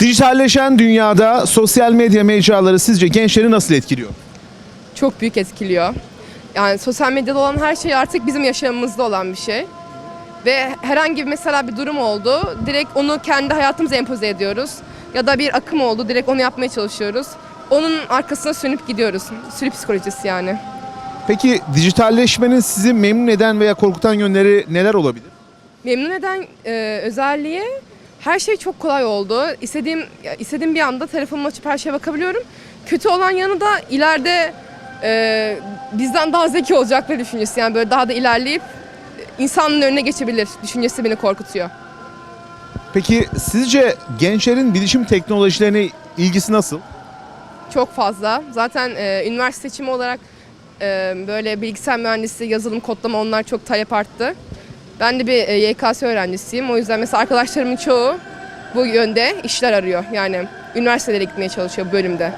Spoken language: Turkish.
Dijitalleşen dünyada sosyal medya mecraları sizce gençleri nasıl etkiliyor? çok büyük etkiliyor. Yani sosyal medyada olan her şey artık bizim yaşamımızda olan bir şey. Ve herhangi bir mesela bir durum oldu, direkt onu kendi hayatımıza empoze ediyoruz. Ya da bir akım oldu, direkt onu yapmaya çalışıyoruz. Onun arkasına sönüp gidiyoruz. Sürü psikolojisi yani. Peki dijitalleşmenin sizi memnun eden veya korkutan yönleri neler olabilir? Memnun eden e, özelliği her şey çok kolay oldu. İstediğim istediğim bir anda telefonumu açıp her şeye bakabiliyorum. Kötü olan yanı da ileride e, bizden daha zeki olacakları düşüncesi. Yani böyle daha da ilerleyip e, insanın önüne geçebilir düşüncesi beni korkutuyor. Peki sizce gençlerin bilişim teknolojilerine ilgisi nasıl? Çok fazla. Zaten e, üniversite seçimi olarak e, böyle bilgisayar mühendisliği, yazılım, kodlama onlar çok talep arttı. Ben de bir e, YKS öğrencisiyim. O yüzden mesela arkadaşlarımın çoğu bu yönde işler arıyor. Yani üniversitelere gitmeye çalışıyor bölümde.